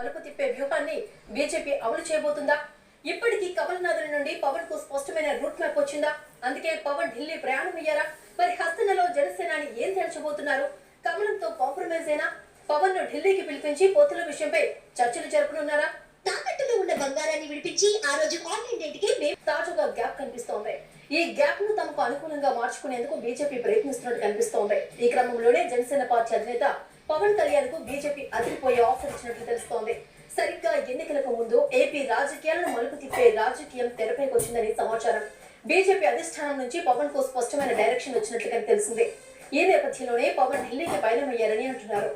మలుపు తిప్పే వ్యూహాన్ని బీజేపీ అమలు చేయబోతుందా? ఇప్పటికీ కమల్నాథుల నుండి పవన్కు స్పష్టమైన రూట్ మ్యాప్ వచ్చిందా? అందుకే పవన్ ఢిల్లీ ప్రయాణం అయ్యారా? మరి హస్తనలో జనసేనాని ఏం తేల్చబోతున్నారు? కమలంతో కాంప్రమైజ్ అయినా పవన్ను ఢిల్లీకి పిలిపించి పొత్తుల విషయంపై చర్చలు జరపనున్నారా? తాకట్టులో ఉన్న బంగారాన్ని విడిపించి ఆ రోజు ఆన్లైన్ డేట్కి మేము తాజాగా గ్యాప్ కనిపిస్తోంది. ఈ గ్యాప్ను తమకు అనుకూలంగా మార్చుకునేందుకు బీజేపీ ప్రయత్నిస్తున్నట్టు కనిపిస్తోంది. ఈ క్రమంలోనే జనసేన పార్టీ అధినేత పవన్ కళ్యాణ్కు బీజేపీ అదిరిపోయే ఆఫర్ ఇచ్చినట్లు తెలుస్తోంది. సరిగ్గా ఎన్నికలకు ముందు ఏపీ రాజకీయాలను మలుపు తిప్పే రాజకీయం తెరపైకి వచ్చిందని సమాచారం. బీజేపీ అధిష్టానం నుంచి పవన్కు స్పష్టమైన డైరెక్షన్ వచ్చినట్లుగా తెలిసింది. ఈ నేపథ్యంలోనే పవన్ ఢిల్లీకి బయలుమయ్యారని అంటున్నారు.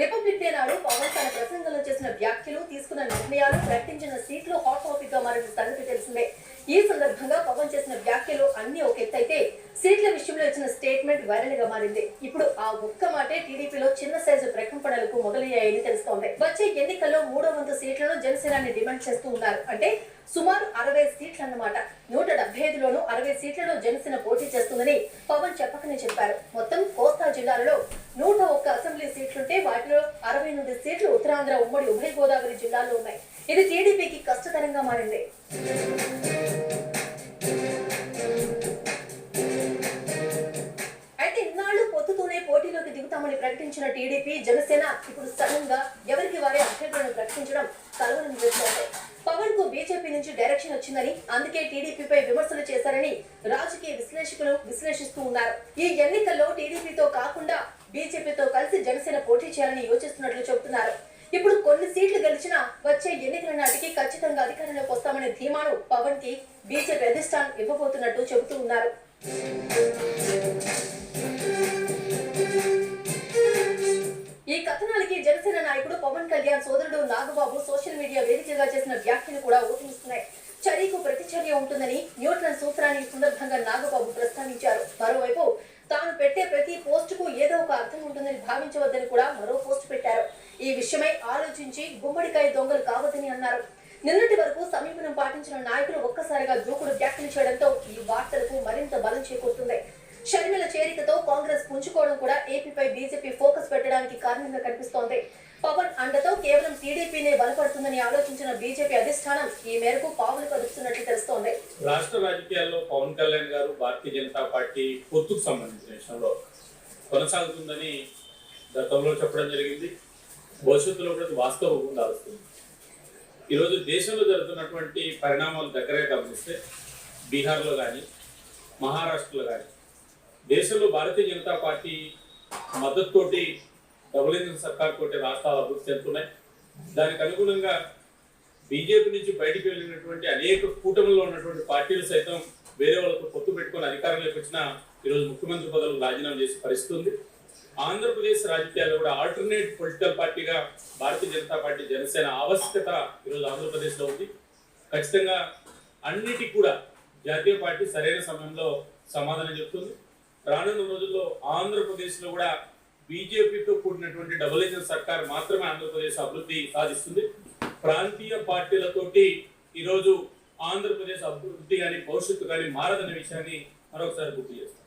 రిపబ్లిక్ డే నాడు పవన్ తన ప్రసంగంలో చేసిన వ్యాఖ్యలు తీసుకున్న నిర్ణయాలు ప్రకటించిన సీట్లు హాట్ టాపిక్గా మారిన సంగతి తెలిసిందే. ఈ సందర్భంగా పవన్ చేసిన వ్యాఖ్యలు అన్ని ఒక ఎత్తైతే సీట్ల విషయంలో ఇచ్చిన స్టేట్మెంట్ వైరల్గా మారింది. ఇప్పుడు ఆ ఒక్క మాటే టీడీపీలో చిన్న సైజు ప్రకంపనలకు మొదలయ్యాయని తెలుస్తోంది. వచ్చే ఎన్నికల్లో మూడో వంతు సీట్లను జనసేనాన్ని డిమాండ్ చేస్తూ ఉన్నారు. అంటే సుమారు అరవై సీట్లు అన్నమాట నూట డెబ్బై ఐదులోనూ అరవై సీట్లలో జనసేన పోటీ చేస్తుందని పవన్ చెప్పకనే చెప్పారు. మొత్తం కోస్తా జిల్లాలలో నూట ఒక్క అసెంబ్లీ సీట్లుంటే వాటిలో అరవై నుండి సీట్లు ఉత్తరాంధ్ర ఉమ్మడి ఉభయ గోదావరి జిల్లాల్లో ఉన్నాయి. ఇది టీడీపీకి కష్టతరంగా మారింది. ప్రకటించిన టీడీపీ జనసేన ఇప్పుడు సడన్గా ఎవరికి వారే అభ్యర్థులను ప్రకటించడం కలవరం చేస్తోంది పవన్కు బీజేపీ నుంచి డైరెక్షన్ వచ్చిందని అందుకే టీడీపీపై విమర్శలు చేశారని రాజకీయ విశ్లేషకులు విశ్లేషిస్తూ ఉన్నారు. ఈ ఎన్నికల్లో టీడీపీతో కాకుండా బీజేపీతో కలిసి జనసేన పోటీ చేయాలని యోచిస్తున్నట్లు చెబుతున్నారు. ఇప్పుడు కొన్ని సీట్లు గెలిచినా వచ్చే ఎన్నికల నాటికి ఖచ్చితంగా అధికారంలోకి వస్తామనే ధీమాను పవన్కి బీజేపీ అధిష్టానం ఇవ్వబోతున్నట్టు చెబుతూ ఉన్నారు. జనసేన నాయకుడు పవన్ కళ్యాణ్ సోదరుడు నాగబాబు సోషల్ మీడియా వేదికగా చేసిన వ్యాఖ్యలు కూడా ఊపిస్తున్నాయి చర్యకు ప్రతిచర్య ఉంటుందని న్యూటన్ సూత్రాన్ని సందర్భంగా నాగబాబు ప్రస్తావించారు. మరోవైపు తాను పెట్టే ప్రతి పోస్ట్కు ఏదో ఒక అర్థం ఉంటుందని భావించవద్దని కూడా మరో పోస్ట్ పెట్టారు. ఈ విషయమై ఆలోచించి గుమ్మడికాయ దొంగలు కావద్దని అన్నారు. నిన్నటి వరకు సమీపనం పాటించిన నాయకులు ఒక్కసారిగా దూకుడు వ్యాఖ్యలు చేయడంతో ఈ వార్తలకు మరింత బలం చేకూరుతుంది. షర్మిల చేరికతో కాంగ్రెస్ పుంజుకోవడం కూడా ఏపీపై బీజేపీ ఫోకస్ పెట్టడానికి కారణంగా కనిపిస్తోంది. పవన్ అండతో కేవలం టీడీపీనే బలపడుతుందని ఆలోచించిన బీజేపీ అధిష్టానం ఈ మేరకు పావులు కదుపుతున్నట్లు తెలుస్తోంది. రాష్ట్ర రాజకీయాల్లో పవన్ కళ్యాణ్ గారు భారతీయ జనతా పార్టీ పొత్తుకు సంబంధించిన విషయంలో కొనసాగుతుందని గతంలో చెప్పడం జరిగింది. భవిష్యత్తులో కూడా వాస్తవం ఉండాల్సింది ఈరోజు దేశంలో జరుగుతున్నటువంటి పరిణామాలు దగ్గరగా గమనిస్తే బీహార్లో కానీ మహారాష్ట్రలో కానీ దేశంలో భారతీయ జనతా పార్టీ మద్దతుతోటి డబుల్ ఇంజన్ సర్కార్ తోటి రాష్ట్రాలు అభివృద్ధి చెందుతున్నాయి. దానికి అనుగుణంగా బీజేపీ నుంచి బయటికి వెళ్ళినటువంటి అనేక కూటమిలో ఉన్నటువంటి పార్టీలు సైతం వేరే వాళ్ళతో పొత్తు పెట్టుకొని అధికారంలోకి వచ్చిన ఈరోజు ముఖ్యమంత్రి పదవులు రాజీనామా చేసే పరిస్థితి ఉంది. ఆంధ్రప్రదేశ్ రాజకీయాల్లో కూడా ఆల్టర్నేట్ పొలిటికల్ పార్టీగా భారతీయ జనతా పార్టీ జనసేన ఆవశ్యకత ఈరోజు ఆంధ్రప్రదేశ్లో ఉంది. ఖచ్చితంగా అన్నిటికీ కూడా జాతీయ పార్టీ సరైన సమయంలో సమాధానం చెప్తుంది. రానున్న రోజుల్లో ఆంధ్రప్రదేశ్లో కూడా బీజేపీతో కూడినటువంటి డబుల్ ఇంజన్ సర్కార్ మాత్రమే ఆంధ్రప్రదేశ్ అభివృద్ధి సాధిస్తుంది. ప్రాంతీయ పార్టీలతోటి ఈరోజు ఆంధ్రప్రదేశ్ అభివృద్ధి కానీ భవిష్యత్తు కానీ మారదనే విషయాన్ని మరొకసారి గుర్తు చేస్తాం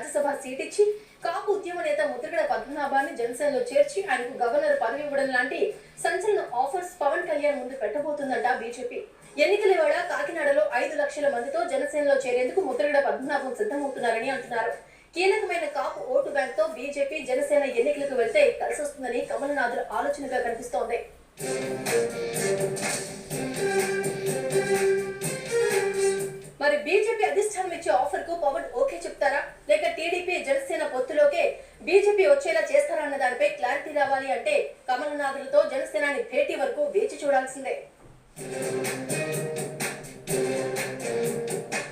రాజ్యసభ సీట్ ఇచ్చి కాపు ఉద్యమ నేత ముద్రగడ పద్మనాభాన్ని జనసేనలో చేర్చి ఆయనకు గవర్నర్ పదవి ఇవ్వడం లాంటి సంచలన ఆఫర్స్ పవన్ కళ్యాణ్ ముందు పెట్టబోతుందంట బీజేపీ. ఎన్నికల వేళ కాకినాడలో ఐదు లక్షల మందితో జనసేనలో చేరేందుకు ముద్రగడ పద్మనాభం సిద్ధమవుతున్నారని అంటున్నారు. కీలకమైన కాపు ఓటు బ్యాంక్తో బీజేపీ జనసేన ఎన్నికలకు వెళ్తే కలిసొస్తుందని కమలనాథుల ఆలోచనగా కనిపిస్తోంది. బీజేపీ అధిష్టానం ఇచ్చే ఆఫర్కు పవన్ ఓకే చెప్తారా? లేక టీడీపీ జనసేన పొత్తులోకే బీజేపీ వచ్చేలా చేస్తారా అన్న దానిపై క్లారిటీ రావాలి అంటే కమలనాథులతో జనసేనాని భేటీ వరకు వేచి చూడాల్సిందే.